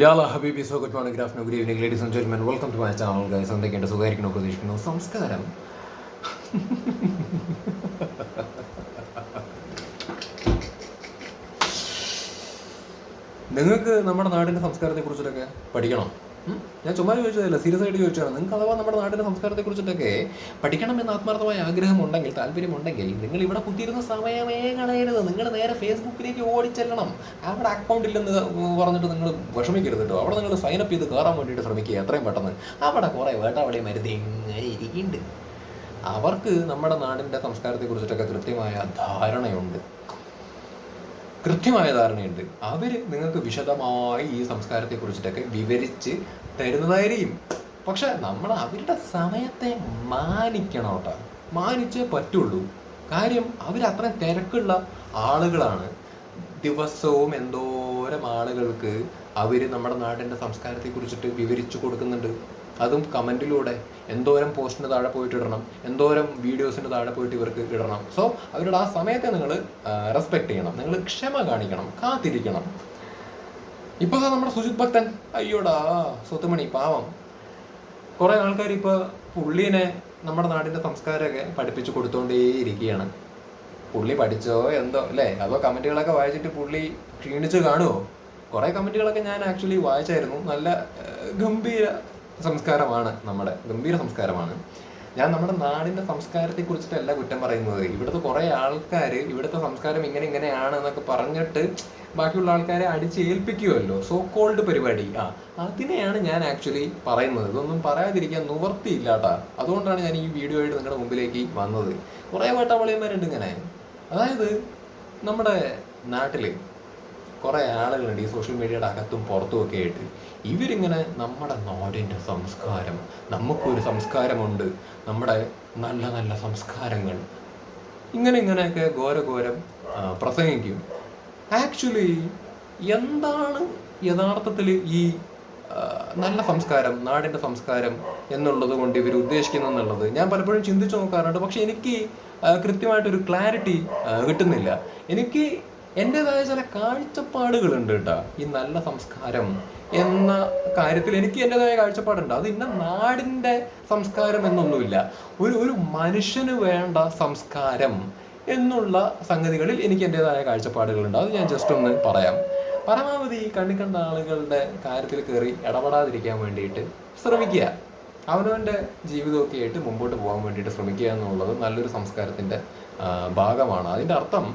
യാല ഹബീബി so good morning graph good evening ladies and gentlemen welcome to my channel guys എന്തൊക്കെയുണ്ട്? സുഖമായിരിക്കണോ? പ്രതീക്ഷിക്കുന്നു. സംസ്കാരം. നിങ്ങൾക്ക് നമ്മുടെ നാടിന്റെ സംസ്കാരത്തെ കുറിച്ചിട്ടൊക്കെ പഠിക്കണം? ഞാൻ ചുമ്മാ ചോദിച്ചതല്ല സീരിയസ് ആയിട്ട് ചോദിച്ചതാണ്. നിങ്ങൾക്ക് അഥവാ നമ്മുടെ നാടിന്റെ സംസ്കാരത്തെ കുറിച്ചിട്ടൊക്കെ പഠിക്കണം എന്ന് ആത്മാർത്ഥമായ ആഗ്രഹമുണ്ടെങ്കിൽ താല്പര്യമുണ്ടെങ്കിൽ നിങ്ങൾ ഇവിടെ കുത്തിയിരുന്ന സമയമേ കളയരുത്. നിങ്ങൾ നേരെ ഫേസ്ബുക്കിലേക്ക് ഓടിച്ചെല്ലണം. അവിടെ അക്കൗണ്ട് ഇല്ലെന്ന് പറഞ്ഞിട്ട് നിങ്ങൾ വിഷമിക്കരുത് കേട്ടോ. അവിടെ നിങ്ങൾ സൈൻ അപ്പ് ചെയ്ത് കയറാൻ വേണ്ടിയിട്ട് ശ്രമിക്കുക എത്രയും പെട്ടെന്ന്. അവിടെ കുറേ വേട്ടാവളി മരുന്ന് ഇങ്ങനെ ഇരിക്കുന്നുണ്ട്. അവർക്ക് നമ്മുടെ നാടിന്റെ സംസ്കാരത്തെ കുറിച്ചിട്ടൊക്കെ കൃത്യമായ ധാരണയുണ്ട്. കൃത്യമായ ധാരണയുണ്ട്. അവർ നിങ്ങൾക്ക് വിശദമായി ഈ സംസ്കാരത്തെ കുറിച്ചിട്ടൊക്കെ വിവരിച്ച് തരുന്നതായിരിക്കും. പക്ഷെ നമ്മൾ അവരുടെ സമയത്തെ മാനിക്കണം കേട്ടോ മാനിച്ചേ പറ്റുള്ളൂ. കാര്യം അവർ അത്രയും തിരക്കുള്ള ആളുകളാണ്. ദിവസവും എന്തോരം ആളുകൾക്ക് അവർ നമ്മുടെ നാടിന്റെ സംസ്കാരത്തെ കുറിച്ചിട്ട് വിവരിച്ചു കൊടുക്കുന്നുണ്ട്. അതും കമന്റിലൂടെ. എന്തോരം പോസ്റ്റിന് താഴെ പോയിട്ട് ഇടണം. എന്തോരം വീഡിയോസിന് താഴെ പോയിട്ട് ഇവർക്ക് ഇടണം. സോ അവരുടെ ആ സമയത്തെ നിങ്ങൾ റെസ്പെക്ട് ചെയ്യണം. നിങ്ങൾ ക്ഷമ കാണിക്കണം. കാത്തിരിക്കണം. ഇപ്പൊ നമ്മുടെ സുജിത് ഭക്തൻ അയ്യോടാ സ്വത്തുമണി പാവം. കുറെ ആൾക്കാർ ഇപ്പൊ പുള്ളിനെ നമ്മുടെ നാടിന്റെ സംസ്കാരമൊക്കെ പഠിപ്പിച്ചു കൊടുത്തോണ്ടേയിരിക്കുകയാണ്. പുള്ളി പഠിച്ചോ എന്തോ അല്ലേ? അതോ കമന്റുകളൊക്കെ വായിച്ചിട്ട് പുള്ളി ക്ഷീണിച്ച് കാണുമോ കുറെ കമന്റുകളൊക്കെ ഞാൻ ആക്ച്വലി വായിച്ചായിരുന്നു. നല്ല ഗംഭീര സംസ്കാരമാണ് നമ്മുടെ ഗംഭീര സംസ്കാരമാണ്. ഞാൻ നമ്മുടെ നാടിന്റെ സംസ്കാരത്തെ കുറിച്ചിട്ടല്ല കുറ്റം പറയുന്നത്. ഇവിടുത്തെ കുറെ ആൾക്കാർ ഇവിടുത്തെ സംസ്കാരം ഇങ്ങനെ ഇങ്ങനെയാണ് എന്നൊക്കെ പറഞ്ഞിട്ട് ബാക്കിയുള്ള ആൾക്കാരെ അടിച്ചേൽപ്പിക്കുമല്ലോ സോ കോൾഡ് പരിപാടി. ആ അതിനെയാണ് ഞാൻ ആക്ച്വലി പറയുന്നത്. ഇതൊന്നും പറയാതിരിക്കാൻ നിവർത്തിയില്ലാട്ടാ അതുകൊണ്ടാണ് ഞാൻ ഈ വീഡിയോ ആയിട്ട് നിങ്ങളുടെ മുമ്പിലേക്ക് വന്നത്. കുറേ വട്ടവളിയന്മാരുണ്ട് ഇങ്ങനെ. അതായത് നമ്മുടെ നാട്ടിൽ കുറേ ആളുകളുണ്ട് ഈ സോഷ്യൽ മീഡിയയുടെ അകത്തും പുറത്തും ഒക്കെ ആയിട്ട്. ഇവരിങ്ങനെ നമ്മുടെ നാടിന്റെ സംസ്കാരം നമുക്കൊരു സംസ്കാരമുണ്ട്. നമ്മുടെ നല്ല നല്ല സംസ്കാരങ്ങൾ. ഇങ്ങനെ ഇങ്ങനെയൊക്കെ ഘോരഘോരം പ്രസംഗിക്കും. ആക്ച്വലി എന്താണ് യഥാർത്ഥത്തിൽ ഈ നല്ല സംസ്കാരം നാടിന്റെ സംസ്കാരം എന്നുള്ളത് കൊണ്ട് ഇവർ ഉദ്ദേശിക്കുന്നെന്നുള്ളത് ഞാൻ പലപ്പോഴും ചിന്തിച്ചു നോക്കാറുണ്ട്. പക്ഷെ എനിക്ക് കൃത്യമായിട്ടൊരു ക്ലാരിറ്റി കിട്ടുന്നില്ല. എനിക്ക് എന്റെതായ ചില കാഴ്ചപ്പാടുകളുണ്ട് കേട്ടോ ഈ നല്ല സംസ്കാരം എന്ന കാര്യത്തിൽ എനിക്ക് എന്റെതായ കാഴ്ചപ്പാടുണ്ട്. അത് ഇന്ന നാടിന്റെ സംസ്കാരം എന്നൊന്നുമില്ല. ഒരു ഒരു മനുഷ്യന് വേണ്ട സംസ്കാരം എന്നുള്ള സംഗതികളിൽ എനിക്ക് എന്റെതായ കാഴ്ചപ്പാടുകളുണ്ട്. അത് ഞാൻ ജസ്റ്റ് ഒന്ന് പറയാം. പരമാവധി കണ്ണി കണ്ട ആളുകളുടെ കാര്യത്തിൽ കയറി ഇടപെടാതിരിക്കാൻ വേണ്ടിയിട്ട് ശ്രമിക്കുക. അവനവന്റെ ജീവിതമൊക്കെ ആയിട്ട് മുമ്പോട്ട് പോകാൻ വേണ്ടിയിട്ട് ശ്രമിക്കുക എന്നുള്ളത് നല്ലൊരു സംസ്കാരത്തിന്റെ ഭാഗമാണ്. അതിന്റെ അർത്ഥം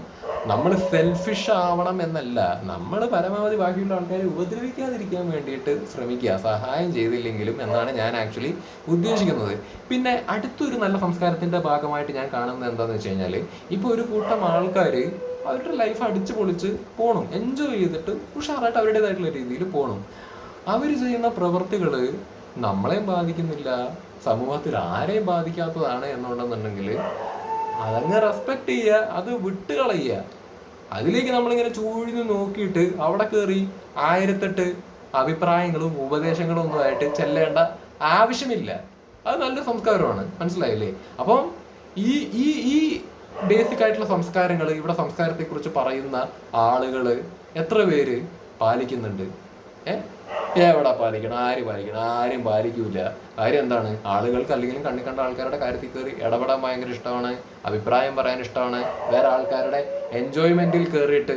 നമ്മൾ സെൽഫിഷ് ആവണം എന്നല്ല. നമ്മൾ പരമാവധി ബാക്കിയുള്ള ആൾക്കാരെ ഉപദ്രവിക്കാതിരിക്കാൻ വേണ്ടിയിട്ട് ശ്രമിക്കുക. സഹായം ചെയ്തില്ലെങ്കിലും എന്നാണ് ഞാൻ ആക്ച്വലി ഉദ്ദേശിക്കുന്നത്. പിന്നെ അടുത്തൊരു നല്ല സംസ്കാരത്തിന്റെ ഭാഗമായിട്ട് ഞാൻ കാണുന്നത് എന്താണെന്ന് വെച്ച് കഴിഞ്ഞാൽ ഇപ്പോൾ ഒരു കൂട്ടം ആൾക്കാർ അവരുടെ ലൈഫ് അടിച്ചു പൊളിച്ച് പോകണം എൻജോയ് ചെയ്തിട്ട് ഉഷാറായിട്ട് അവരുടേതായിട്ടുള്ള രീതിയിൽ പോകണം അവർ ചെയ്യുന്ന പ്രവൃത്തികൾ നമ്മളെയും ബാധിക്കുന്നില്ല. സമൂഹത്തിൽ ആരെയും ബാധിക്കാത്തതാണ് എന്നുണ്ടെന്നുണ്ടെങ്കിൽ അതങ്ങ് റെസ്പെക്ട് ചെയ്യുക അത് വിട്ട് കളയുക അതിലേക്ക് നമ്മളിങ്ങനെ ചൂഴ്ന്നു നോക്കിയിട്ട് അവിടെ കയറി ആയിരത്തെട്ട് അഭിപ്രായങ്ങളും ഉപദേശങ്ങളും ഒന്നും ആയിട്ട് ചെല്ലേണ്ട ആവശ്യമില്ല. അത് നല്ലൊരു സംസ്കാരമാണ്. മനസ്സിലായില്ലേ? അപ്പം ഈ ഈ ഈ ബേസിക് ആയിട്ടുള്ള സംസ്കാരങ്ങൾ ഇവിടെ സംസ്കാരത്തെക്കുറിച്ച് പറയുന്ന ആളുകൾ എത്ര പേര് പാലിക്കുന്നുണ്ട്? ഏ? എവിടെ പാലിക്കണം? ആര് പാലിക്കണം? ആരും പാലിക്കൂല. കാര്യം എന്താണ്? ആളുകൾക്ക് അല്ലെങ്കിലും കണ്ണി കണ്ട ആൾക്കാരുടെ കാര്യത്തിൽ കയറി ഇടപെടാൻ ഭയങ്കര ഇഷ്ടമാണ്. അഭിപ്രായം പറയാൻ ഇഷ്ടമാണ്. വേറെ ആൾക്കാരുടെ എൻജോയ്മെന്റിൽ കയറിയിട്ട്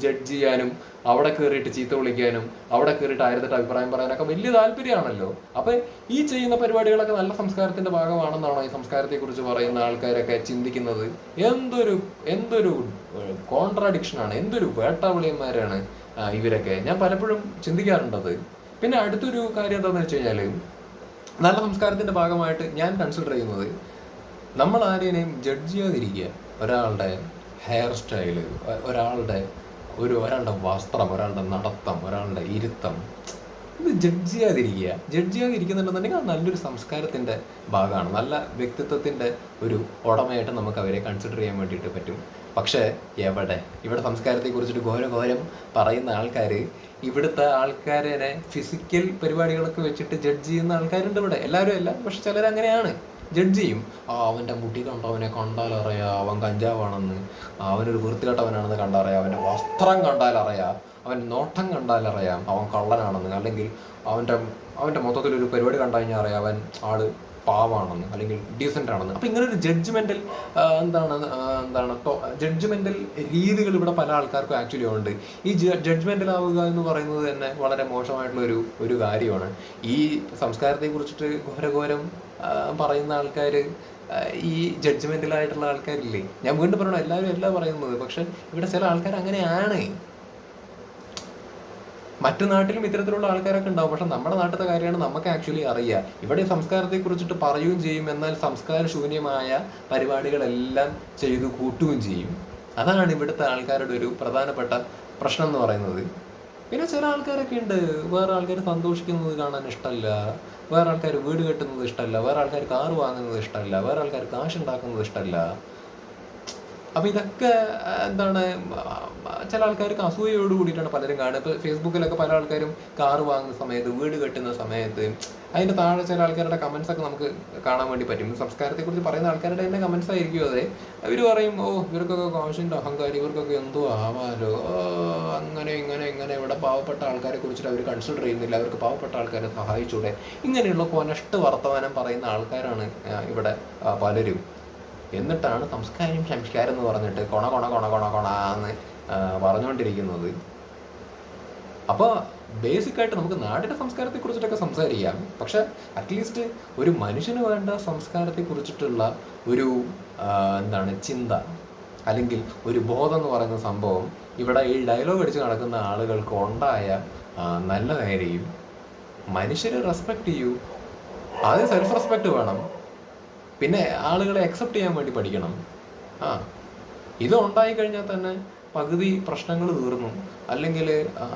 ജഡ്ജ് ചെയ്യാനും അവിടെ കയറിയിട്ട് ചീത്ത വിളിക്കാനും അവിടെ കയറിയിട്ട് ആയിരത്തിട്ട് അഭിപ്രായം പറയാനൊക്കെ വലിയ താല്പര്യമാണല്ലോ. അപ്പൊ ഈ ചെയ്യുന്ന പരിപാടികളൊക്കെ നല്ല സംസ്കാരത്തിന്റെ ഭാഗമാണെന്നാണോ ഈ സംസ്കാരത്തെ കുറിച്ച് പറയുന്ന ആൾക്കാരൊക്കെ ചിന്തിക്കുന്നത്? എന്തൊരു എന്തൊരു കോൺട്രാഡിക്ഷൻ ആണ്. എന്തൊരു വേട്ടാവിളിയന്മാരാണ്. ഇവരൊക്കെ. ഞാൻ പലപ്പോഴും ചിന്തിക്കാറുണ്ടത്. പിന്നെ അടുത്തൊരു കാര്യം എന്താണെന്ന് വെച്ച് കഴിഞ്ഞാൽ നല്ല സംസ്കാരത്തിന്റെ ഭാഗമായിട്ട് ഞാൻ കൺസിഡർ ചെയ്യുന്നത് നമ്മൾ ആരെയും ജഡ്ജ് ചെയ്യാതിരിക്കുക. ഒരാളുടെ ഹെയർ സ്റ്റൈൽ ഒരാളുടെ ഒരു ഒരാളുടെ വസ്ത്രം ഒരാളുടെ നടത്തം ഒരാളുടെ ഇരുത്തം ഇത് ജഡ്ജ് ചെയ്യാതിരിക്കുക. ജഡ്ജ് ചെയ്യാതിരിക്കുന്നുണ്ടെന്നുണ്ടെങ്കിൽ അത് നല്ലൊരു സംസ്കാരത്തിന്റെ ഭാഗമാണ്. നല്ല വ്യക്തിത്വത്തിന്റെ ഒരു ഉടമയായിട്ട് നമുക്ക് അവരെ കൺസിഡർ ചെയ്യാൻ വേണ്ടിയിട്ട് പറ്റും. പക്ഷേ എവിടെ? ഇവിടെ സംസ്കാരത്തെ കുറിച്ചിട്ട് ഘോരഘോരം പറയുന്ന ആൾക്കാർ ഇവിടുത്തെ ആൾക്കാരെ ഫിസിക്കൽ പരിപാടികളൊക്കെ വെച്ചിട്ട് ജഡ്ജ് ചെയ്യുന്ന ആൾക്കാരുണ്ട് ഇവിടെ. എല്ലാവരും അല്ല. പക്ഷെ ചിലർ അങ്ങനെയാണ് ജഡ്ജ് ചെയ്യും ആ അവന്റെ മുടി കണ്ടാൽ അറിയാം അവൻ കഞ്ചാവാണെന്ന്. അവനൊരു വൃത്തികെട്ടവനാണെന്ന് കണ്ടറിയാം അവന്റെ വസ്ത്രം കണ്ടാൽ അറിയാം അവൻ നോട്ടം കണ്ടാൽ അറിയാം അവൻ കള്ളനാണെന്ന്. അല്ലെങ്കിൽ അവന്റെ അവന്റെ മൊത്തത്തിലൊരു പരിപാടി കണ്ടു കഴിഞ്ഞാൽ അറിയാം അവൻ ആൾ പാവാണെന്ന് അല്ലെങ്കിൽ ഡീസന്റ് ആണെന്ന്. അപ്പം ഇങ്ങനെ ഒരു ജഡ്ജ്മെന്റൽ എന്താണ് എന്താണ് ജഡ്ജ്മെന്റൽ രീതികൾ ഇവിടെ പല ആൾക്കാർക്കും ആക്ച്വലി ഉണ്ട്. ഈ ജഡ്ജ്മെന്റൽ ആവുക എന്ന് പറയുന്നത് തന്നെ വളരെ മോശമായിട്ടുള്ള ഒരു ഒരു കാര്യമാണ്. ഈ സംസ്കാരത്തെ കുറിച്ചിട്ട് ഘോരഘോരം പറയുന്ന ആൾക്കാർ ഈ ജഡ്ജ്മെന്റലായിട്ടുള്ള ആൾക്കാരില്ലേ? ഞാൻ വീണ്ടും പറയണം എല്ലാവരും എല്ലാം പറയുന്നത്. പക്ഷെ ഇവിടെ ചില ആൾക്കാർ അങ്ങനെയാണ്. മറ്റു നാട്ടിലും ഇത്തരത്തിലുള്ള ആൾക്കാരൊക്കെ ഉണ്ടാവും. പക്ഷെ നമ്മുടെ നാട്ടിലത്തെ കാര്യമാണ് നമുക്ക് ആക്ച്വലി അറിയുക ഇവിടെ സംസ്കാരത്തെ കുറിച്ചിട്ട് പറയുകയും ചെയ്യും. എന്നാൽ സംസ്കാര ശൂന്യമായ പരിപാടികളെല്ലാം ചെയ്തു കൂട്ടുകയും ചെയ്യും. അതാണ് ഇവിടുത്തെ ആൾക്കാരുടെ ഒരു പ്രധാനപ്പെട്ട പ്രശ്നം എന്ന് പറയുന്നത്. പിന്നെ ചില ആൾക്കാരൊക്കെ ഉണ്ട്. വേറെ ആൾക്കാർ സന്തോഷിക്കുന്നത് കാണാൻ ഇഷ്ടമല്ല. വേറെ ആൾക്കാർ വീട് കെട്ടുന്നത് ഇഷ്ടമല്ല. വേറെ ആൾക്കാർ കാറ് വാങ്ങുന്നത് ഇഷ്ടമല്ല. വേറെ ആൾക്കാർ കാശ് ഉണ്ടാക്കുന്നത് ഇഷ്ടമല്ല. അപ്പൊ ഇതൊക്കെ എന്താണ് ചില ആൾക്കാർക്ക് അസൂയയോട് കൂടിയിട്ടാണ് പലരും കാണുക ഇപ്പൊ ഫേസ്ബുക്കിലൊക്കെ പല ആൾക്കാരും കാറ് വാങ്ങുന്ന സമയത്ത് വീട് കെട്ടുന്ന സമയത്ത് അതിന്റെ താഴെ ചില ആൾക്കാരുടെ കമന്റ്സ് ഒക്കെ നമുക്ക് കാണാൻ വേണ്ടി പറ്റും. സംസ്കാരത്തെ കുറിച്ച് പറയുന്ന ആൾക്കാരുടെ തന്നെ കമന്റ്സ് ആയിരിക്കും അതെ. അവർ പറയും ഓ ഇവർക്കൊക്കെ കോൺഷ്യന്റ് അഹങ്കാരം ഇവർക്കൊക്കെ എന്തോ ആവാലോ? അങ്ങനെ ഇങ്ങനെ ഇങ്ങനെ ഇവിടെ പാവപ്പെട്ട ആൾക്കാരെ കുറിച്ചിട്ട് അവർ കൺസിഡർ ചെയ്യുന്നില്ല. അവർക്ക് പാവപ്പെട്ട ആൾക്കാരെ സഹായിച്ചൂടെ. ഇങ്ങനെയുള്ള കൊനഷ്ട് വർത്തമാനം പറയുന്ന ആൾക്കാരാണ് ഇവിടെ പലരും. എന്നിട്ടാണ് സംസ്കാരം സംസ്കാരം എന്ന് പറഞ്ഞിട്ട് കൊണ കൊണ കൊണ കൊണ കൊണ പറഞ്ഞുകൊണ്ടിരിക്കുന്നത് അപ്പോൾ ബേസിക് ആയിട്ട് നമുക്ക് നാടിന്റെ സംസ്കാരത്തെ കുറിച്ചിട്ടൊക്കെ സംസാരിക്കാം. പക്ഷെ അറ്റ്ലീസ്റ്റ് ഒരു മനുഷ്യന് വേണ്ട സംസ്കാരത്തെ കുറിച്ചിട്ടുള്ള ഒരു എന്താണ് ചിന്ത അല്ലെങ്കിൽ ഒരു ബോധം എന്ന് പറയുന്ന സംഭവം ഇവിടെ ഈ ഡയലോഗ് അടിച്ച് നടക്കുന്ന ആളുകൾക്ക് ഉണ്ടായ നല്ല നേരെയും മനുഷ്യരെ റെസ്പെക്ട് ചെയ്യൂ. അത് സെൽഫ് റെസ്പെക്ട് വേണം. പിന്നെ ആളുകളെ അക്സെപ്റ്റ് ചെയ്യാൻ വേണ്ടി പഠിക്കണം. ആ ഇത് ഉണ്ടായി കഴിഞ്ഞാൽ തന്നെ പകുതി പ്രശ്നങ്ങൾ തീർന്നു. അല്ലെങ്കിൽ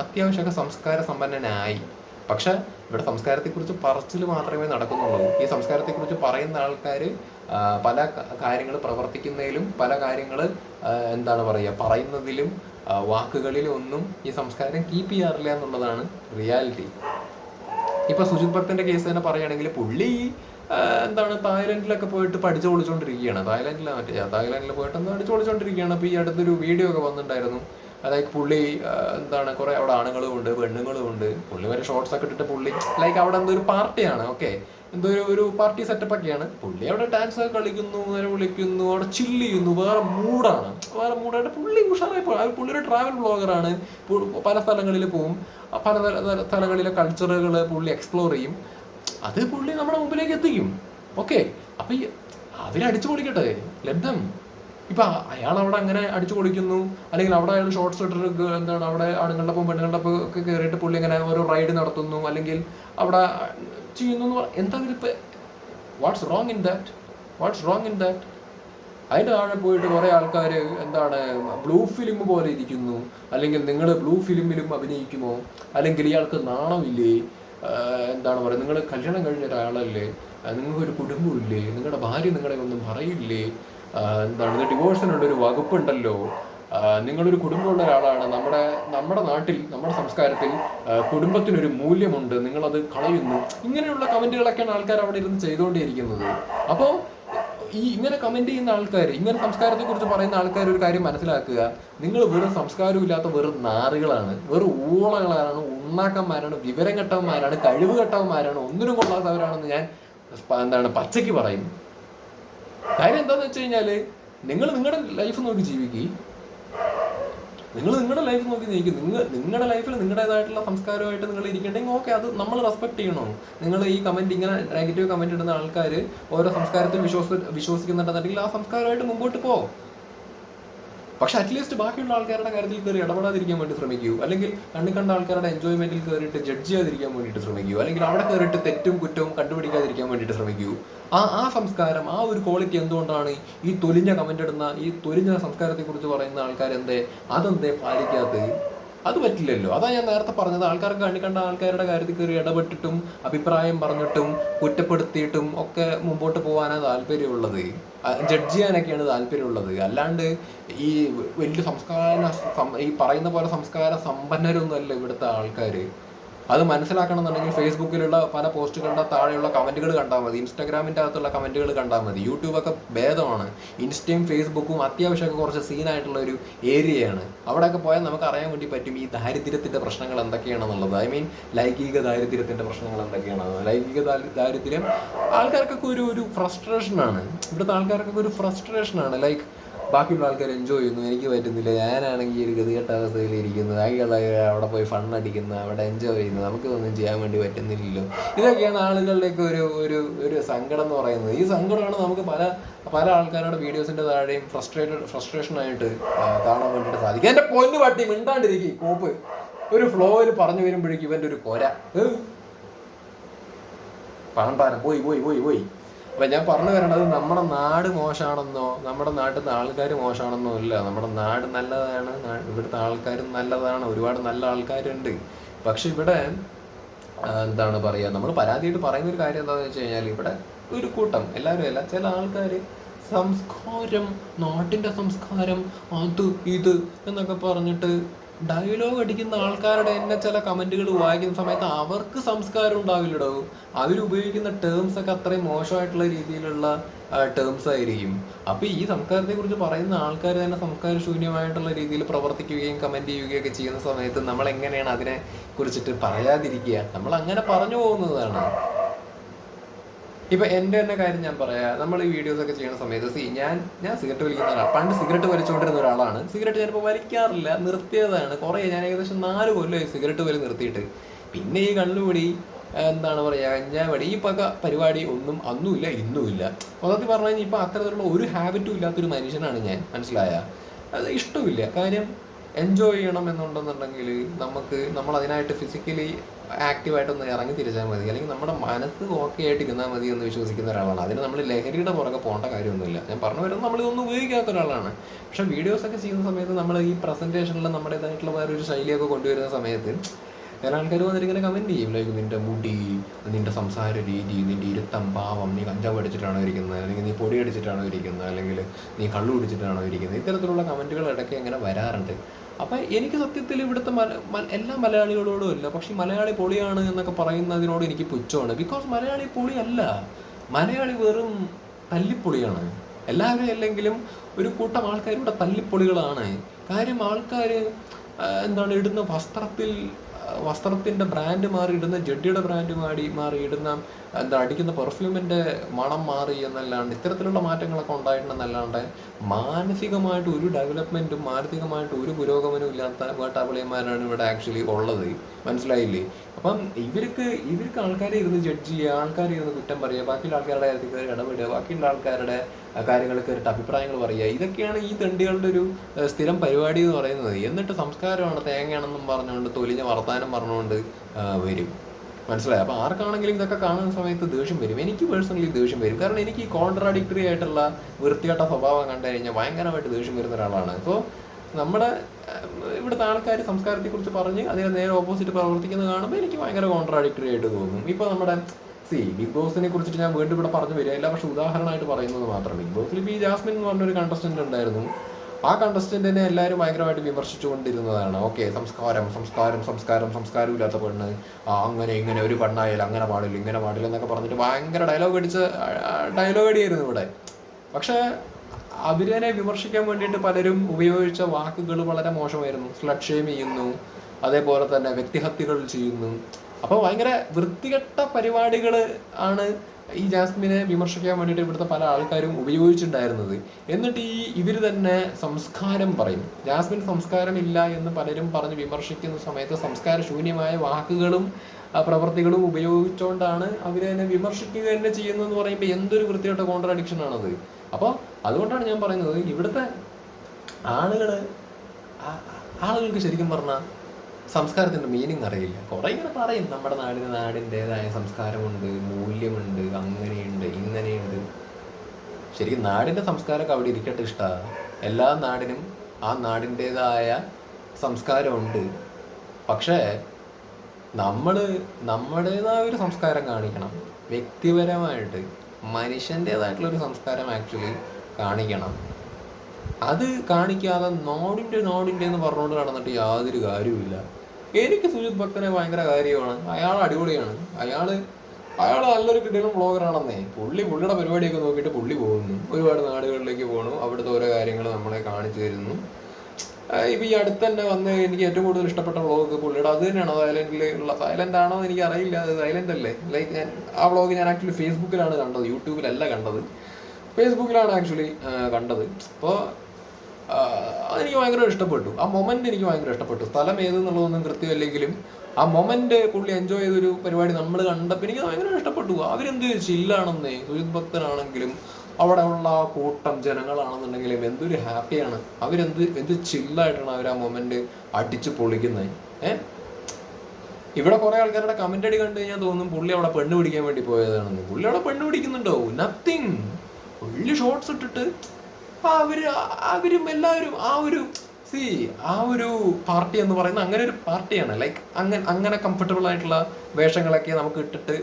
അത്യാവശ്യമൊക്കെ സംസ്കാര സമ്പന്നനായി. പക്ഷെ ഇവിടെ സംസ്കാരത്തെക്കുറിച്ച് പറച്ചിൽ മാത്രമേ നടക്കുന്നുള്ളൂ. ഈ സംസ്കാരത്തെക്കുറിച്ച് പറയുന്ന ആൾക്കാർ പല കാര്യങ്ങൾ പ്രവർത്തിക്കുന്നതിലും പല കാര്യങ്ങൾ എന്താണ് പറയുക പറയുന്നതിലും വാക്കുകളിലും ഒന്നും ഈ സംസ്കാരം കീപ്പ് ചെയ്യാറില്ല എന്നുള്ളതാണ് റിയാലിറ്റി ഇപ്പൊ സുജിത് ഭക്തന്റെ കേസ് തന്നെ പറയുകയാണെങ്കിൽ പുള്ളി എന്താണ് തായ്ലൻഡിലൊക്കെ പോയിട്ട് പഠിച്ചു പൊളിച്ചോണ്ടിരിക്കുകയാണ് തായ്ലൻഡിലാണ് മറ്റേ തായ്ലൻഡിൽ പോയിട്ട് എന്താ പഠിച്ചു പൊളിച്ചോണ്ടിരിക്കുകയാണ് അപ്പൊ ഈ അടുത്തൊരു വീഡിയോ ഒക്കെ വന്നിട്ടുണ്ടായിരുന്നു. അതായത് പുള്ളി എന്താണ് കുറെ അവിടെ ആണുങ്ങളും ഉണ്ട് പെണ്ണുങ്ങളും ഉണ്ട് പുള്ളി വരെ ഷോർട്സ് ഒക്കെ ഇട്ടിട്ട് പുള്ളി ലൈക്ക് അവിടെ എന്തോ ഒരു പാർട്ടിയാണ് ഓക്കെ എന്തോ ഒരു ഒരു പാർട്ടി സെറ്റപ്പ് ഒക്കെയാണ്. പുള്ളി അവിടെ ഡാൻസ് ഒക്കെ കളിക്കുന്നു നേരെ വിളിക്കുന്നു അവിടെ ചില്ല് ചെയ്യുന്നു വേറെ മൂഡാണ്. വേറെ മൂഡായിട്ട് പുള്ളി ഉഷാറായി പോകും പുള്ളി ഒരു ട്രാവൽ ബ്ലോഗറാണ് പല സ്ഥലങ്ങളിൽ പോവും. പല സ്ഥലങ്ങളിലെ കൾച്ചറുകൾ പുള്ളി എക്സ്പ്ലോർ ചെയ്യും. അത് പുള്ളി നമ്മുടെ മുമ്പിലേക്ക് എത്തിക്കും. ഓക്കെ അപ്പൊ അവരടിച്ചു പൊളിക്കട്ടെ. ലബ്ധം. ഇപ്പൊ അയാൾ അവിടെ അങ്ങനെ അടിച്ചു പൊളിക്കുന്നു. അല്ലെങ്കിൽ അവിടെ അയാൾ ഷോർട്ട് ഇട്ടിട്ട് എന്താണ് അവിടെ ആണുങ്ങളുടെ ഒപ്പം പെണ്ണുങ്ങളുടെ ഒപ്പം ഒക്കെ കയറിയിട്ട് പുള്ളി ഇങ്ങനെ ഓരോ റൈഡ് നടത്തുന്നു. അല്ലെങ്കിൽ അവിടെ ചെയ്യുന്നു എന്താ ഇതിപ്പോ what's wrong in that what's wrong in that അതിന്റെ താഴെ പോയിട്ട് കുറേ ആൾക്കാർ എന്താണ് ബ്ലൂ ഫിലിം പോലെ ഇരിക്കുന്നു. അല്ലെങ്കിൽ നിങ്ങൾ ബ്ലൂ ഫിലിമിലും അഭിനയിക്കുമോ? അല്ലെങ്കിൽ ഇയാൾക്ക് നാണമില്ലേ? എന്താണ് പറയുക നിങ്ങൾ കല്യാണം കഴിഞ്ഞ ഒരാളല്ലേ നിങ്ങൾക്കൊരു കുടുംബമില്ലേ നിങ്ങളുടെ ഭാര്യ നിങ്ങളെ ഒന്നും പറയില്ലേ എന്താണ് ഡിവോഴ്സിനുള്ള ഒരു വകുപ്പുണ്ടല്ലോ നിങ്ങളൊരു കുടുംബമുള്ള ഒരാളാണ് നമ്മുടെ നമ്മുടെ നാട്ടിൽ നമ്മുടെ സംസ്കാരത്തിൽ കുടുംബത്തിനൊരു മൂല്യമുണ്ട് നിങ്ങളത് കളയുന്നു ഇങ്ങനെയുള്ള കമന്റുകളൊക്കെയാണ് ആൾക്കാർ അവിടെ ഇരുന്ന് ചെയ്തുകൊണ്ടേയിരിക്കുന്നത്. അപ്പോൾ ഈ ഇങ്ങനെ കമന്റ് ചെയ്യുന്ന ആൾക്കാർ ഇങ്ങനെ സംസ്കാരത്തെ കുറിച്ച് പറയുന്ന ആൾക്കാർ ഒരു കാര്യം മനസ്സിലാക്കുക. നിങ്ങൾ വെറും സംസ്കാരം ഇല്ലാത്ത വെറും നാറുകളാണ്. വെറും ഊളകളാണ് ഉണ്ണാക്കന്മാരാണ് വിവരം കെട്ടവന്മാരാണ് കഴിവ് കെട്ടവന്മാരാണ് ഒന്നിനും കൊള്ളാത്തവരാണെന്ന് ഞാൻ എന്താണ് പച്ചയ്ക്ക് പറയുന്നു കാര്യം എന്താന്ന് വെച്ച് കഴിഞ്ഞാൽ നിങ്ങൾ നിങ്ങളുടെ ലൈഫ് നോക്കി ജീവിക്കുക നിങ്ങൾ നിങ്ങളുടെ ലൈഫ് നോക്കി ജീവിക്കും. നിങ്ങൾ നിങ്ങളുടെ ലൈഫിൽ നിങ്ങളുടേതായിട്ടുള്ള സംസ്കാരമായിട്ട് നിങ്ങൾ ഇരിക്കണ്ടെങ്കിൽ ഓക്കെ അത് നമ്മൾ റെസ്പെക്ട് ചെയ്യണോ. നിങ്ങൾ ഈ കമന്റ് ഇങ്ങനെ നെഗറ്റീവ് കമന്റ് ഇടുന്ന ആൾക്കാർ ഓരോ സംസ്കാരത്തിൽ വിശ്വസി വിശ്വസിക്കുന്നുണ്ടെന്നുണ്ടെങ്കിൽ ആ സംസ്കാരമായിട്ട് മുമ്പോട്ട് പോ. പക്ഷെ അറ്റ്ലീസ്റ്റ് ബാക്കിയുള്ള ആൾക്കാരുടെ കാര്യത്തിൽ കയറി ഇടപെടാതിരിക്കാൻ വേണ്ടി ശ്രമിക്കൂ. അല്ലെങ്കിൽ കണ്ണി കണ്ട ആൾക്കാരുടെ എൻജോയ്മെന്റിൽ കയറിയിട്ട് ജഡ്ജ് ചെയ്യാതിരിക്കാൻ വേണ്ടിയിട്ട് ശ്രമിക്കൂ. അല്ലെങ്കിൽ അവിടെ കയറിയിട്ട് തെറ്റും കുറ്റവും കണ്ടുപിടിക്കാതിരിക്കാൻ വേണ്ടിയിട്ട് ശ്രമിക്കൂ. ആ ആ സംസ്കാരം ആ ഒരു ക്വാളിറ്റി എന്തുകൊണ്ടാണ് ഈ തൊലിഞ്ഞ കമന്റ് ഇടുന്ന ഈ തൊലിഞ്ഞ സംസ്കാരത്തെ കുറിച്ച് പറയുന്ന ആൾക്കാരെന്തേ? അതെന്തേ പാലിക്കാത്തത് അത് പറ്റില്ലല്ലോ. അതാ ഞാൻ നേരത്തെ പറഞ്ഞത്. ആൾക്കാർക്ക് കണ്ണി കണ്ട ആൾക്കാരുടെ കാര്യത്തിൽ കയറി ഇടപെട്ടിട്ടും അഭിപ്രായം പറഞ്ഞിട്ടും കുറ്റപ്പെടുത്തിയിട്ടും ഒക്കെ മുമ്പോട്ട് പോകാനാണ് താല്പര്യമുള്ളത്. ജഡ്ജ് ചെയ്യാനൊക്കെയാണ് താല്പര്യമുള്ളത്. അല്ലാണ്ട് ഈ വലിയ സംസ്കാര ഈ പറയുന്ന പോലെ സംസ്കാര സമ്പന്നരൊന്നും അല്ല ഇവിടുത്തെ ആൾക്കാർ അത് മനസ്സിലാക്കണമെന്നുണ്ടെങ്കിൽ ഫേസ്ബുക്കിലുള്ള പല പോസ്റ്റുകളുടെ താഴെയുള്ള കമന്റുകൾ കണ്ടാൽ മതി. ഇൻസ്റ്റാഗ്രാമിന്റെ അകത്തുള്ള കമന്റുകൾ കണ്ടാൽ മതി. യൂട്യൂബൊക്കെ ഭേദമാണ്. ഇൻസ്റ്റയും ഫേസ്ബുക്കും അത്യാവശ്യമൊക്കെ കുറച്ച് സീനായിട്ടുള്ള ഒരു ഏരിയയാണ്. അവിടെയൊക്കെ പോയാൽ നമുക്ക് അറിയാൻ വേണ്ടി പറ്റും ഈ ദാരിദ്ര്യത്തിന്റെ പ്രശ്നങ്ങൾ എന്തൊക്കെയാണെന്നുള്ളത്. ഐ മീൻ ലൈംഗിക ദാരിദ്ര്യത്തിന്റെ പ്രശ്നങ്ങൾ എന്തൊക്കെയാണ്? ലൈംഗിക ദാരിദ്ര്യം ആൾക്കാർക്കൊക്കെ ഒരു ഒരു ഫ്രസ്ട്രേഷനാണ്. ഇവിടുത്തെ ആൾക്കാർക്കൊക്കെ ഒരു ഫ്രസ്ട്രേഷനാണ്. ലൈക്ക് ബാക്കിയുള്ള ആൾക്കാർ എൻജോയ് ചെയ്യുന്നു. എനിക്ക് പറ്റുന്നില്ല. ഞാനാണെങ്കിൽ ഒരു ഗതികെട്ട അവസ്ഥയിൽ ഇരിക്കുന്നു. ബാക്കിയുള്ള അവിടെ പോയി ഫൺ അടിക്കുന്നു. അവിടെ എൻജോയ് ചെയ്യുന്നു. നമുക്ക് ഒന്നും ചെയ്യാൻ വേണ്ടി പറ്റുന്നില്ലല്ലോ. ഇതൊക്കെയാണ് ആളുകളുടെയൊക്കെ ഒരു ഒരു ഒരു സങ്കടം എന്ന് പറയുന്നത്. ഈ സങ്കടമാണ് നമുക്ക് പല പല ആൾക്കാരുടെ വീഡിയോസിന്റെ താഴെയും ഫ്രസ്ട്രേറ്റഡ് ഫ്രസ്ട്രേഷൻ ആയിട്ട് കാണാൻ വേണ്ടിയിട്ട് സാധിക്കും. എന്റെ പൊന്നു പട്ടി മിണ്ടാണ്ടിരിക്കും കോപ്പ്. ഒരു ഫ്ലോയിൽ പറഞ്ഞു വരുമ്പോഴേക്കും ഇവന്റെ ഒരു കൊര. പണം പോയി പോയി പോയി പോയി. അപ്പൊ ഞാൻ പറഞ്ഞു വരണത് നമ്മുടെ നാട് മോശമാണെന്നോ നമ്മുടെ നാട്ടിൽ ആൾക്കാർ മോശമാണെന്നോ ഇല്ല നമ്മുടെ നാട് നല്ലതാണ് ഇവിടുത്തെ ആൾക്കാരും നല്ലതാണ് ഒരുപാട് നല്ല ആൾക്കാരുണ്ട്. പക്ഷെ ഇവിടെ എന്താണ് പറയുക നമ്മൾ പരാതിയായിട്ട് പറയുന്ന ഒരു കാര്യം എന്താണെന്ന് വെച്ച് കഴിഞ്ഞാൽ ഇവിടെ ഒരു കൂട്ടം എല്ലാവരും അല്ല ചില ആൾക്കാർ സംസ്കാരം നാട്ടിന്റെ സംസ്കാരം അത് ഇത് എന്നൊക്കെ പറഞ്ഞിട്ട് ഡയലോഗ് അടിക്കുന്ന ആൾക്കാരുടെ തന്നെ ചില കമന്റുകൾ വായിക്കുന്ന സമയത്ത് അവർക്ക് സംസ്കാരം ഉണ്ടാവില്ലടോ? അവരുപയോഗിക്കുന്ന ടേംസ് ഒക്കെ അത്രയും മോശമായിട്ടുള്ള രീതിയിലുള്ള ടേംസ് ആയിരിക്കും. അപ്പൊ ഈ സംസ്കാരത്തെ കുറിച്ച് പറയുന്ന ആൾക്കാർ തന്നെ സംസ്കാര ശൂന്യമായിട്ടുള്ള രീതിയിൽ പ്രവർത്തിക്കുകയും കമന്റ് ചെയ്യുകയും ഒക്കെ ചെയ്യുന്ന സമയത്ത് നമ്മൾ എങ്ങനെയാണ് അതിനെ കുറിച്ചിട്ട് പറയാതിരിക്കുക? നമ്മൾ അങ്ങനെ പറഞ്ഞു പോകുന്നതാണ്. ഇപ്പൊ എന്റെ തന്നെ കാര്യം ഞാൻ പറയാം നമ്മൾ ഈ വീഡിയോസ് ഒക്കെ ചെയ്യുന്ന സമയത്ത് സി ഞാൻ ഞാൻ സിഗരറ്റ് വലിക്കുന്ന ഒരാൾ പണ്ട് സിഗരറ്റ് വലിച്ചുകൊണ്ടിരുന്ന ഒരാളാണ്. സിഗരറ്റ് ചിലപ്പോൾ വലിക്കാറില്ല നിർത്തിയതാണ്. കുറേ ഞാൻ ഏകദേശം നാല് കൊല്ലമായി സിഗരറ്റ് വലി നിർത്തിയിട്ട്. പിന്നെ ഈ കണ്ണുപൊടി എന്താണ് എന്താണ് പറയാ വേണ്ടി ഈ പക പരിപാടി ഒന്നും അന്നുമില്ല ഇന്നുമില്ല. മൊത്തത്തിൽ പറഞ്ഞു കഴിഞ്ഞാൽ ഇപ്പൊ അത്തരത്തിലുള്ള ഒരു ഹാബിറ്റും ഇല്ലാത്തൊരു മനുഷ്യനാണ് ഞാൻ. മനസ്സിലായ? അത് ഇഷ്ടമില്ല. കാര്യം എൻജോയ് ചെയ്യണം എന്നുണ്ടെന്നുണ്ടെങ്കിൽ നമുക്ക് നമ്മൾ അതിനായിട്ട് ഫിസിക്കലി ആക്റ്റീവായിട്ടൊന്ന് ഇറങ്ങി തിരിച്ചാൽ മതി. അല്ലെങ്കിൽ നമ്മുടെ മനസ്സ് ഓക്കെ ആയിട്ട് ഇരുന്നാൽ മതി എന്ന് വിശ്വസിക്കുന്ന ഒരാളാണ്. അതിന് നമ്മൾ ലഹരിയുടെ പുറകെ പോകേണ്ട കാര്യമൊന്നുമില്ല. ഞാൻ പറഞ്ഞു വരുന്നത് നമ്മൾ ഇതൊന്നും ഉപയോഗിക്കാത്ത ഒരാളാണ്. പക്ഷെ വീഡിയോസ് ഒക്കെ ചെയ്യുന്ന സമയത്ത് നമ്മൾ ഈ പ്രസന്റേഷനിൽ നമ്മുടേതായിട്ടുള്ള വേറൊരു ശൈലിയൊക്കെ കൊണ്ടുവരുന്ന സമയത്ത് ചില ആൾക്കാർ വന്നിരിക്കുന്ന കമന്റ് ചെയ്യും. ലൈക്ക് നിന്റെ മുടി നിന്റെ സംസാര രീതി നിന്റെ ഇരുത്തം ഭാവം നീ കഞ്ചാവ് അടിച്ചിട്ടാണോ ഇരിക്കുന്നത്? അല്ലെങ്കിൽ നീ പൊടി അടിച്ചിട്ടാണോ ഇരിക്കുന്നത്? അല്ലെങ്കിൽ നീ കള്ളു കുടിച്ചിട്ടാണോ ഇരിക്കുന്നത്? ഇത്തരത്തിലുള്ള കമന്റുകൾ ഇടയ്ക്ക് ഇങ്ങനെ വരാറുണ്ട്. അപ്പൊ എനിക്ക് സത്യത്തിൽ ഇവിടുത്തെ മല എല്ലാ മലയാളികളോടും ഇല്ല. പക്ഷെ മലയാളി പൊളിയാണ് എന്നൊക്കെ പറയുന്നതിനോട് എനിക്ക് പുച്ഛമാണ്. ബിക്കോസ് മലയാളി പൊളിയല്ല. മലയാളി വെറും തല്ലിപ്പൊളിയാണ്. എല്ലാവരും അല്ലെങ്കിലും ഒരു കൂട്ടം ആൾക്കാർ ഇവിടെ തല്ലിപ്പൊളികളാണ്. കാര്യം ആൾക്കാർ എന്താണ് ഇടുന്ന വസ്ത്രത്തിൽ വസ്ത്രത്തിന്റെ ബ്രാൻഡ് മാറി ഇടുന്ന ജഡ്ഡിയുടെ ബ്രാൻഡ് മാറി മാറി ഇടുന്ന എന്താ അടിക്കുന്ന പെർഫ്യൂമിന്റെ മണം മാറി എന്നല്ലാണ്ട് ഇത്തരത്തിലുള്ള മാറ്റങ്ങളൊക്കെ ഉണ്ടായിട്ടുണ്ടെന്നല്ലാണ്ട് മാനസികമായിട്ട് ഒരു ഡെവലപ്മെന്റും മാനസികമായിട്ട് ഒരു പുരോഗമനവും ഇല്ലാത്ത വേട്ടാപ്പിളിയന്മാരാണ് ഇവിടെ ആക്ച്വലി ഉള്ളത്. മനസ്സിലായില്ലേ? അപ്പം ഇവർക്ക് ഇവർക്ക് ആൾക്കാരെ ഇരുന്ന് ജഡ്ജ് ചെയ്യുക ആൾക്കാരെ ഇരുന്ന് കുറ്റം പറയുക ബാക്കിയുള്ള ആൾക്കാരുടെ കാര്യത്തിൽ കയറി ഇടപെടുക ബാക്കിയുള്ള ആൾക്കാരുടെ കാര്യങ്ങൾ കയറിയിട്ട് അഭിപ്രായങ്ങൾ പറയുക ഇതൊക്കെയാണ് ഈ തെണ്ടികളുടെ ഒരു സ്ഥിരം പരിപാടി എന്ന് പറയുന്നത്. എന്നിട്ട് സംസ്കാരമാണ് തേങ്ങയാണെന്നും പറഞ്ഞുകൊണ്ട് തൊലിഞ്ഞ വർത്താനം പറഞ്ഞുകൊണ്ട് വരും. മനസ്സിലായി. അപ്പോൾ ആർക്കാണെങ്കിലും ഇതൊക്കെ കാണുന്ന സമയത്ത് ദേഷ്യം വരും. എനിക്ക് പേഴ്സണലി ദേഷ്യം വരും. കാരണം എനിക്ക് ഈ കോൺട്രാഡിക്ടറി ആയിട്ടുള്ള വൃത്തികെട്ട സ്വഭാവം കണ്ടു കഴിഞ്ഞാൽ ഭയങ്കരമായിട്ട് ദേഷ്യം വരുന്ന ഒരാളാണ്. അപ്പോൾ നമ്മുടെ ഇവിടുത്തെ ആൾക്കാർ സംസ്കാരത്തെക്കുറിച്ച് പറഞ്ഞ് അതിനെ നേരെ ഓപ്പോസിറ്റ് പ്രവർത്തിക്കുന്നത് കാണുമ്പോൾ എനിക്ക് ഭയങ്കര കോൺട്രാഡിക്ടറി ആയിട്ട് തോന്നും. ഇപ്പോൾ നമ്മുടെ സി ബിഗ് ബോസിനെ കുറിച്ചിട്ട് ഞാൻ വീണ്ടും ഇവിടെ പറഞ്ഞു വരികയില്ല. പക്ഷെ ഉദാഹരണമായിട്ട് പറയുന്നത് മാത്രം. ബിഗ് ബോസിൽ ഇപ്പോൾ ഈ ജാസ്മിൻ എന്ന് പറഞ്ഞൊരു കണ്ടസ്റ്റന്റ് ഉണ്ടായിരുന്നു. ആ കണ്ടസ്റ്റന്റിനെ എല്ലാവരും ഭയങ്കരമായിട്ട് വിമർശിച്ചുകൊണ്ടിരുന്നതാണ്. ഓക്കെ സംസ്കാരം സംസ്കാരം സംസ്കാരം സംസ്കാരം ഇല്ലാത്ത പെണ്ണ്. അങ്ങനെ ഇങ്ങനെ ഒരു പെണ്ണായാലും അങ്ങനെ പാടില്ല ഇങ്ങനെ പാടില്ല എന്നൊക്കെ പറഞ്ഞിട്ട് ഭയങ്കര ഡയലോഗ് അടിച്ച് ഡയലോഗ് അടിയായിരുന്നു ഇവിടെ. പക്ഷേ അവരെ വിമർശിക്കാൻ വേണ്ടിയിട്ട് പലരും ഉപയോഗിച്ച വാക്കുകൾ വളരെ മോശമായിരുന്നു. സ്ലഡ് ഷെയിം ചെയ്യുന്നു. അതേപോലെ തന്നെ വ്യക്തിഹത്യകൾ ചെയ്യുന്നു. അപ്പോൾ ഭയങ്കര വൃത്തികെട്ട പരിപാടികൾ ആണ് ഈ ജാസ്മിനെ വിമർശിക്കാൻ വേണ്ടിയിട്ട് ഇവിടുത്തെ പല ആൾക്കാരും ഉപയോഗിച്ചിട്ടുണ്ടായിരുന്നത്. എന്നിട്ട് ഈ ഇവർ തന്നെ സംസ്കാരം പറയും. ജാസ്മിൻ സംസ്കാരം ഇല്ല എന്ന് പലരും പറഞ്ഞ് വിമർശിക്കുന്ന സമയത്ത് സംസ്കാര ശൂന്യമായ വാക്കുകളും പ്രവൃത്തികളും ഉപയോഗിച്ചുകൊണ്ടാണ് അവർ തന്നെ വിമർശിക്കുക തന്നെ ചെയ്യുന്നതെന്ന് പറയുമ്പോൾ എന്തൊരു വൃത്തിയുടെ കോൺട്രാഡിക്ഷൻ ആണത്. അപ്പോൾ അതുകൊണ്ടാണ് ഞാൻ പറയുന്നത് ഇവിടുത്തെ ആളുകൾ ആളുകൾക്ക് ശരിക്കും പറഞ്ഞാൽ സംസ്കാരത്തിന്റെ മീനിങ് അറിയില്ല. കുറെ ഇങ്ങനെ പറയും. നമ്മുടെ നാടിന് നാടിന്റെതായ സംസ്കാരമുണ്ട് മൂല്യമുണ്ട് അങ്ങനെയുണ്ട് ഇങ്ങനെയുണ്ട്. ശരിക്കും നാടിന്റെ സംസ്കാരമൊക്കെ അവിടെ ഇരിക്കട്ടെ ഇഷ്ട. എല്ലാ നാടിനും ആ നാടിന്റെതായ സംസ്കാരമുണ്ട്. പക്ഷേ നമ്മൾ നമ്മുടേതായ ഒരു സംസ്കാരം കാണിക്കണം. വ്യക്തിപരമായിട്ട് മനുഷ്യന്റെതായിട്ടുള്ള ഒരു സംസ്കാരം ആക്ച്വലി കാണിക്കണം. അത് കാണിക്കാതെ നോടിന്റെ നോടിന്റെ എന്ന് പറഞ്ഞുകൊണ്ട് നടന്നിട്ട് യാതൊരു കാര്യവുമില്ല. എനിക്ക് സുജിത് ഭക്തനെ ഭയങ്കര കാര്യമാണ്. അയാൾ അടിപൊളിയാണ്. അയാൾ അയാൾ നല്ലൊരു കിട്ടിയാലും ബ്ലോഗറാണെന്നേ പുള്ളി പുള്ളിയുടെ പരിപാടിയൊക്കെ നോക്കിയിട്ട് പുള്ളി പോകുന്നു. ഒരുപാട് നാടുകളിലേക്ക് പോകണു അവിടുത്തെ ഓരോ കാര്യങ്ങൾ നമ്മളെ കാണിച്ചു തരുന്നു. ഇപ്പം ഈ അടുത്ത് തന്നെ വന്ന് എനിക്ക് ഏറ്റവും കൂടുതൽ ഇഷ്ടപ്പെട്ട വ്ളോഗ് പുള്ളിയുടെ. അത് തന്നെയാണോ സൈലന്റിൽ ഉള്ള സൈലന്റ് ആണോ എനിക്ക് അറിയില്ല അത് സൈലന്റ് അല്ലേ? ലൈക്ക് ഞാൻ ആ വ്ളോഗ് ഞാൻ ആക്ച്വലി ഫേസ്ബുക്കിലാണ് കണ്ടത്. യൂട്യൂബിലല്ല കണ്ടത്. ഫേസ്ബുക്കിലാണ് ആക്ച്വലി കണ്ടത്. അപ്പോൾ അതെനിക്ക് ഭയങ്കര ഇഷ്ടപ്പെട്ടു. ആ മൊമെന്റ് എനിക്ക് ഭയങ്കര ഇഷ്ടപ്പെട്ടു. സ്ഥലം ഏതെന്നുള്ളതൊന്നും കൃത്യമല്ലെങ്കിലും ആ മൊമെന്റ് പുള്ളി എൻജോയ് ചെയ്തൊരു പരിപാടി നമ്മൾ കണ്ടപ്പോൾ എനിക്ക് ഭയങ്കര ഇഷ്ടപ്പെട്ടു. അവരെന്ത് ചില്ലാണെന്നേ സുജിത് ഭക്തനാണെങ്കിലും അവിടെ ഉള്ള ആ കൂട്ടം ജനങ്ങളാണെന്നുണ്ടെങ്കിലും എന്തൊരു ഹാപ്പിയാണ്. അവരെന്ത് എന്ത് ചില്ലായിട്ടാണ് അവർ ആ മൊമെന്റ് അടിച്ച് പൊളിക്കുന്നത്. ഏഹ് ഇവിടെ കുറെ ആൾക്കാരുടെ കമന്റ് അടി കണ്ടു കഴിഞ്ഞാൽ തോന്നും പുള്ളി അവിടെ പെണ്ണ് പിടിക്കാൻ വേണ്ടി പോയതാണെന്ന്. പുള്ളി അവിടെ പെണ്ണ് പിടിക്കുന്നുണ്ടോ? നത്തിങ് പുള്ളി ഷോർട്സ് ഇട്ടിട്ട് അവർ അവരും എല്ലാവരും ആ ഒരു സി ആ ഒരു പാർട്ടി എന്ന് പറയുന്ന അങ്ങനെ ഒരു പാർട്ടിയാണ് ലൈക്ക് അങ്ങനെ അങ്ങനെ കംഫർട്ടബിൾ ആയിട്ടുള്ള വേഷങ്ങളൊക്കെ നമുക്ക് ഇട്ടിട്ട്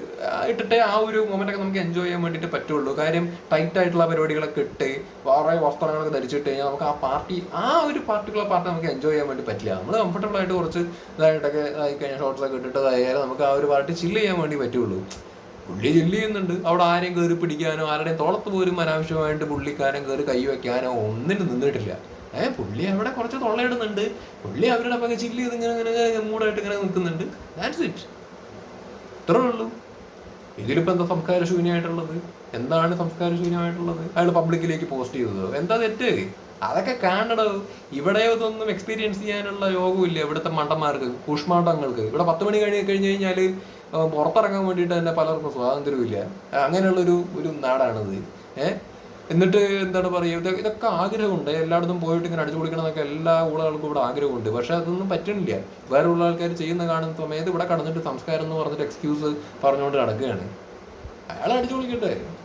ഇട്ടിട്ട് ആ ഒരു മൊമെന്റ് ഒക്കെ നമുക്ക് എൻജോയ് ചെയ്യാൻ വേണ്ടിയിട്ട് പറ്റുള്ളൂ. കാര്യം ടൈറ്റ് ആയിട്ടുള്ള പരിപാടികളൊക്കെ ഇട്ട് വേറെ വസ്ത്രങ്ങളൊക്കെ ധരിച്ചിട്ട് കഴിഞ്ഞാൽ നമുക്ക് ആ പാർട്ടി ആ ഒരു പാർട്ടിക്കുലർ പാർട്ടി നമുക്ക് എൻജോയ് ചെയ്യാൻ വേണ്ടി പറ്റില്ല. നമ്മൾ കംഫർട്ടബിൾ ആയിട്ട് കുറച്ച് ഇതായിട്ടൊക്കെ ആയി കഴിഞ്ഞാൽ ഷോർട്സ് ഒക്കെ ഇട്ടിട്ട് ആയാലും നമുക്ക് ആ ഒരു പാർട്ടി ചില്ല് ചെയ്യാൻ വേണ്ടി പറ്റുള്ളൂ. പുള്ളി ജില്ല ചെയ്യുന്നുണ്ട്. അവിടെ ആരെയും കയറി പിടിക്കാനോ ആരുടെയും തോളത്ത് പോലും അനാവശ്യമായിട്ട് പുള്ളിക്കാരൻ കയറി കൈ വെക്കാനോ ഒന്നിനും നിന്നിട്ടില്ല. ഏഹ് പുള്ളി അവിടെ കുറച്ച് തൊള്ളയിടുന്നുണ്ട്. പുള്ളി അവരുടെ പക ചില്ല് ചെയ്ത് ഇങ്ങനെ ഇങ്ങനെ മൂടായിട്ട് ഇങ്ങനെ നിൽക്കുന്നുണ്ട്. ദാറ്റ്സ് ഇറ്റ് ഇത്രേ ഉള്ളൂ. ഇതിലിപ്പോ എന്താ സംസ്കാര ശൂന്യമായിട്ടുള്ളത് എന്താണ് സംസ്കാര ശൂന്യമായിട്ടുള്ളത് അയാൾ പബ്ലിക്കിലേക്ക് പോസ്റ്റ് ചെയ്തത്? എന്താ തെറ്റ്? അതൊക്കെ കാണണോ ഇവിടെ ഇതൊന്നും എക്സ്പീരിയൻസ് ചെയ്യാനുള്ള യോഗമില്ല ഇവിടുത്തെ മണ്ടന്മാർക്ക് കൂഷ്മാണ്ടങ്ങൾക്ക് ഇവിടെ പത്ത് മണി കഴിഞ്ഞ് കഴിഞ്ഞ് കഴിഞ്ഞാൽ പുറത്തിറങ്ങാൻ വേണ്ടിയിട്ട് തന്നെ പലർക്കും സ്വാതന്ത്ര്യമില്ല. അങ്ങനെയുള്ളൊരു ഒരു നാടാണിത്. ഏഹ് എന്നിട്ട് എന്താണ് പറയുക ഇതൊക്കെ ആഗ്രഹമുണ്ട്. എല്ലായിടത്തും പോയിട്ട് ഇങ്ങനെ അടിച്ചു കൊടുക്കണമെന്നൊക്കെ എല്ലാ ഊളകൾക്കും ഇവിടെ ആഗ്രഹമുണ്ട്. പക്ഷെ അതൊന്നും പറ്റണില്ല. വേറെ ഉള്ള ആൾക്കാർ ചെയ്യുന്ന കാണുന്ന സമയത്ത് ഇവിടെ കടന്നിട്ട് സംസ്കാരം എന്ന് പറഞ്ഞിട്ട് എക്സ്ക്യൂസ് പറഞ്ഞുകൊണ്ട് നടക്കുകയാണ്. അയാൾ അടിച്ചു പൊളിക്കട്ടെ.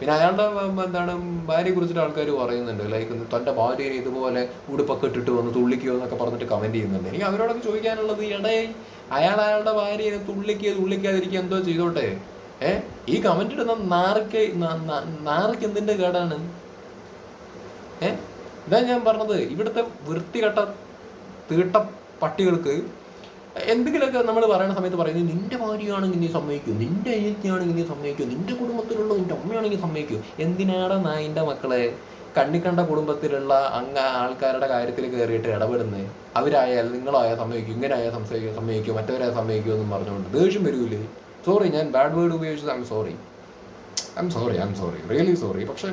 പിന്നെ അയാളുടെ എന്താണ് ഭാര്യയെ കുറിച്ചിട്ട് ആൾക്കാർ പറയുന്നുണ്ട്. ലൈക്ക് തന്റെ ഭാര്യയെ ഇതുപോലെ ഉടുപ്പൊക്കെ ഇട്ടിട്ട് വന്ന് തുള്ളിക്കോ എന്നൊക്കെ പറഞ്ഞിട്ട് കമന്റ് ചെയ്യുന്നുണ്ട്. എനിക്ക് അവരോടൊക്കെ ചോദിക്കാനുള്ളത് ഇടേ അയാൾ അയാളുടെ ഭാര്യയെ തുള്ളിക്കുക തുള്ളിക്കാതിരിക്കുക എന്തോ ചെയ്തോട്ടെ. ഏ? ഈ കമന്റ് ഇടുന്ന നാർക്ക് നാർക്ക് എന്തിന്റെ കേടാണ്? ഏ? ഇതാ ഞാൻ പറഞ്ഞത്. ഇവിടുത്തെ വൃത്തികെട്ട തീട്ട പട്ടികൾക്ക് എന്തെങ്കിലുമൊക്കെ നമ്മൾ പറയുന്ന സമയത്ത് പറയുന്നത് നിന്റെ ഭാര്യയാണെങ്കിൽ നീ സമ്മതിക്കൂ നിന്റെ അനിയത്തിയാണെങ്കിൽ നീ സമ്മതിക്കൂ നിന്റെ കുടുംബത്തിലുള്ള നിന്റെ അമ്മയാണെങ്കിൽ സമ്മതിക്കൂ. എന്തിനാടാ നായിന്റെ മക്കളെ കണ്ണിക്കണ്ട കുടുംബത്തിലുള്ള അങ്ങ ആൾക്കാരുടെ കാര്യത്തിൽ കയറിയിട്ട് ഇടപെടുന്നത് അവരായാലും നിങ്ങളായാൽ സമ്മതിക്കും ഇങ്ങനെയായാൽ സംസാരിക്കും സമ്മതിക്കും മറ്റവരായ സമ്മതിക്കും എന്നും പറഞ്ഞുകൊണ്ട്. ദേഷ്യം വരൂലേ? സോറി ഞാൻ ബാഡ് വേർഡ് ഉപയോഗിച്ചത് I'm sorry I'm sorry I'm sorry really sorry പക്ഷെ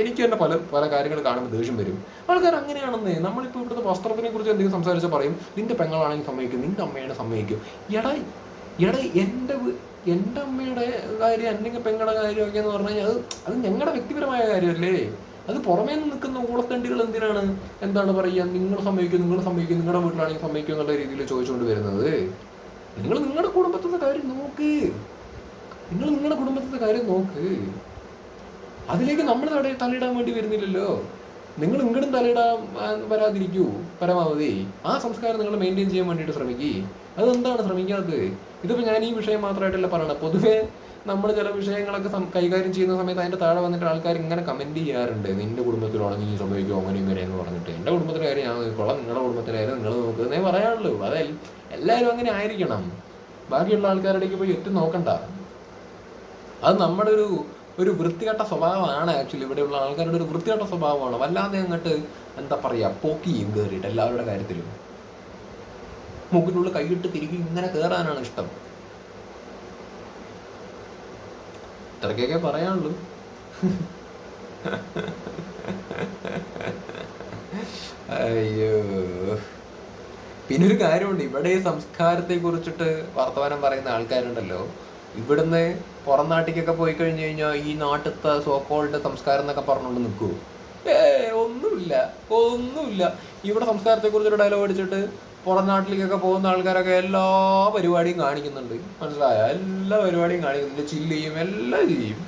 എനിക്ക് തന്നെ പല പല കാര്യങ്ങൾ കാണുമ്പോൾ ദേഷ്യം വരും. ആൾക്കാർ അങ്ങനെയാണെന്നേ. നമ്മളിപ്പോൾ ഇവിടുത്തെ വസ്ത്രത്തിനെ കുറിച്ച് എന്തെങ്കിലും സംസാരിച്ചാൽ പറയും നിന്റെ പെങ്ങളാണെങ്കിൽ സമ്മതിക്കും നിന്റെ അമ്മയാണ് സമ്മതിക്കും. എടാ എടാ എന്റെ എന്റെ അമ്മയുടെ കാര്യം അല്ലെങ്കിൽ പെങ്ങളുടെ കാര്യമൊക്കെ എന്ന് പറഞ്ഞു കഴിഞ്ഞാൽ അത് അത് ഞങ്ങളുടെ വ്യക്തിപരമായ കാര്യമല്ലേ. അത് പുറമേ നിന്ന് നിൽക്കുന്ന ഊളത്തണ്ടികൾ എന്തിനാണ്? എന്താണ് പറയുക? നിങ്ങൾ സമ്മതിക്കും നിങ്ങൾ സമ്മതിക്കും നിങ്ങളുടെ വീട്ടിലാണെങ്കിൽ സമ്മതിക്കും എന്നുള്ള രീതിയിൽ ചോദിച്ചുകൊണ്ട് വരുന്നത്. നിങ്ങൾ നിങ്ങളുടെ കുടുംബത്തിന്റെ കാര്യം നോക്ക്. നിങ്ങൾ നിങ്ങളുടെ കുടുംബത്തിന്റെ കാര്യം നോക്ക്. അതിലേക്ക് നമ്മൾ തട തലയിടാൻ വേണ്ടി വരുന്നില്ലല്ലോ. നിങ്ങൾ ഇങ്ങോട്ടും തലയിടാൻ വരാതിരിക്കൂ. പരമാവധി. ആ സംസ്കാരം നിങ്ങൾ മെയിന്റെയിൻ ചെയ്യാൻ വേണ്ടിയിട്ട് ശ്രമിക്കുക അതെന്താണ് ശ്രമിക്കാത്തത്? ഇതിപ്പോൾ ഞാൻ ഈ വിഷയം മാത്രമായിട്ടല്ല പറയണത് പൊതുവേ നമ്മൾ ചില വിഷയങ്ങളൊക്കെ കൈകാര്യം ചെയ്യുന്ന സമയത്ത് അതിന്റെ താഴെ വന്നിട്ട് ആൾക്കാർ ഇങ്ങനെ കമന്റ് ചെയ്യാറുണ്ട്. നിന്റെ കുടുംബത്തിലാണെങ്കിൽ നീ സംഭവിക്കുമോ അങ്ങനെ ഇങ്ങനെ എന്ന് പറഞ്ഞിട്ട്. എന്റെ കുടുംബത്തിലെ കാര്യം ഞാൻ നോക്കിക്കോളാം. നിങ്ങളുടെ കുടുംബത്തിലെ കാര്യം നിങ്ങൾ നോക്കുന്നേ പറയാനുള്ളൂ അതെ എല്ലാവരും അങ്ങനെ ആയിരിക്കണം. ബാക്കിയുള്ള ആൾക്കാരുടെ പോയി എത്തി നോക്കണ്ട. അത് നമ്മുടെ ഒരു ഒരു വൃത്തികെട്ട സ്വഭാവമാണ് ആക്ച്വലി ഇവിടെയുള്ള ആൾക്കാരുടെ ഒരു വൃത്തികെട്ട സ്വഭാവമാണ്. വല്ലാതെ അങ്ങോട്ട് എന്താ പറയാ പോക്കി ചെയ്യും കയറിയിട്ട് എല്ലാവരുടെ കാര്യത്തിലും. മുകളിലുള്ള കൈയിട്ട് തിരികെ ഇങ്ങനെ കയറാനാണ് ഇഷ്ടം. ഇത്രയ്ക്കൊക്കെ പറയാനുള്ളൂ. അയ്യോ. പിന്നെ ഒരു കാര്യമുണ്ട്. ഇവിടെ ഈ സംസ്കാരത്തെ കുറിച്ചിട്ട് വർത്തമാനം പറയുന്ന ആൾക്കാരുണ്ടല്ലോ. ഇവിടുന്ന് പുറം നാട്ടിലേക്കൊക്കെ പോയി കഴിഞ്ഞു കഴിഞ്ഞാൽ ഈ നാട്ടിലത്തെ സോക്കോൾഡ് സംസ്കാരം എന്നൊക്കെ പറഞ്ഞുകൊണ്ട് നിൽക്കൂ ഏ ഒന്നുമില്ല. ഒന്നുമില്ല. ഇവിടെ സംസ്കാരത്തെ കുറിച്ചൊരു ഡയലോഗ് അടിച്ചിട്ട് പുറം നാട്ടിലേക്കൊക്കെ പോകുന്ന ആൾക്കാരൊക്കെ എല്ലാ പരിപാടിയും കാണിക്കുന്നുണ്ട്. മനസ്സിലായ? എല്ലാ പരിപാടിയും കാണിക്കുന്നുണ്ട്. ചില്ല് ചെയ്യും എല്ലാം ചെയ്യും.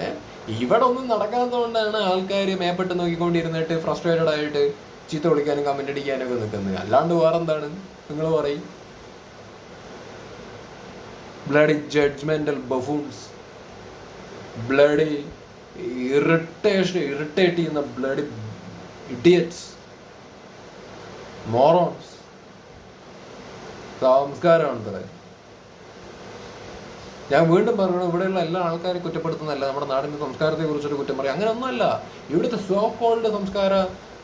ഏഹ് ഇവിടെ ഒന്നും നടക്കാത്തതുകൊണ്ടാണ് ആൾക്കാർ മേപ്പെട്ട് നോക്കിക്കൊണ്ടിരുന്നിട്ട് ഫ്രസ്ട്രേറ്റഡ് ആയിട്ട് ചീത്ത വിളിക്കാനും കമന്റ് അടിക്കാനും ഒക്കെ നിൽക്കുന്നത്. അല്ലാണ്ട് വേറെന്താണ്? നിങ്ങൾ പറയും. Bloody judgemental buffoons bloody irritation irritate ചെയ്യുന്ന ബ്ലഡി ഇഡിയറ്റ്സ് മോറോൺസ് സംസ്കാരമാണത്. ഞാൻ വീണ്ടും പറയുന്നത് ഇവിടെയുള്ള എല്ലാ ആൾക്കാരെ കുറ്റപ്പെടുത്തുന്നതല്ല. നമ്മുടെ നാടിന്റെ സംസ്കാരത്തെ കുറിച്ചൊരു കുറ്റം പറയും. അങ്ങനെയൊന്നുമല്ല ഇവിടുത്തെ സോ സംസ്കാര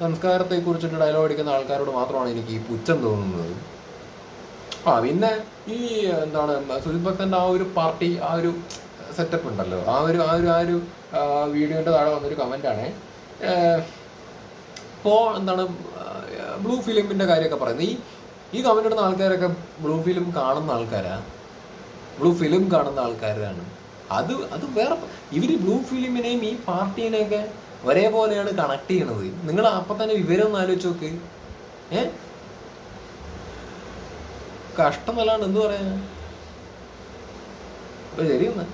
സംസ്കാരത്തെ കുറിച്ചിട്ട് ഡയലോഗ് അടിക്കുന്ന ആൾക്കാരോട് മാത്രമാണ് എനിക്ക് ഈ പുച്ഛം തോന്നുന്നത്. ആ പിന്നെ ഈ എന്താണ് സുജിത് ഭക്തന്റെ ആ ഒരു പാർട്ടി ആ ഒരു സെറ്റപ്പ് ഉണ്ടല്ലോ. ആ ഒരു ആ ഒരു ആ ഒരു വീഡിയോന്റെ താഴെ വന്നൊരു കമന്റ് ആണ്. ഇപ്പോ എന്താണ് ബ്ലൂ ഫിലിമിന്റെ കാര്യമൊക്കെ പറയുന്നത് ഈ ഈ കമന്റ് ഇടുന്ന ആൾക്കാരൊക്കെ ബ്ലൂ ഫിലിം കാണുന്ന ആൾക്കാരാ? ബ്ലൂ ഫിലിം കാണുന്ന ആൾക്കാരാണ്. അത് അത് വേറെ ഇവർ ബ്ലൂ ഫിലിമിനെയും ഈ പാർട്ടീനെയൊക്കെ ഒരേപോലെയാണ് കണക്ട് ചെയ്യണത്. നിങ്ങൾ അപ്പൊ തന്നെ വിവരം ഒന്ന് ആലോചിച്ച് നോക്ക്. ഏ? കഷ്ടം നല്ലതാണ് എന്ത് പറയാനാ? അപ്പൊ ശരി എന്നാ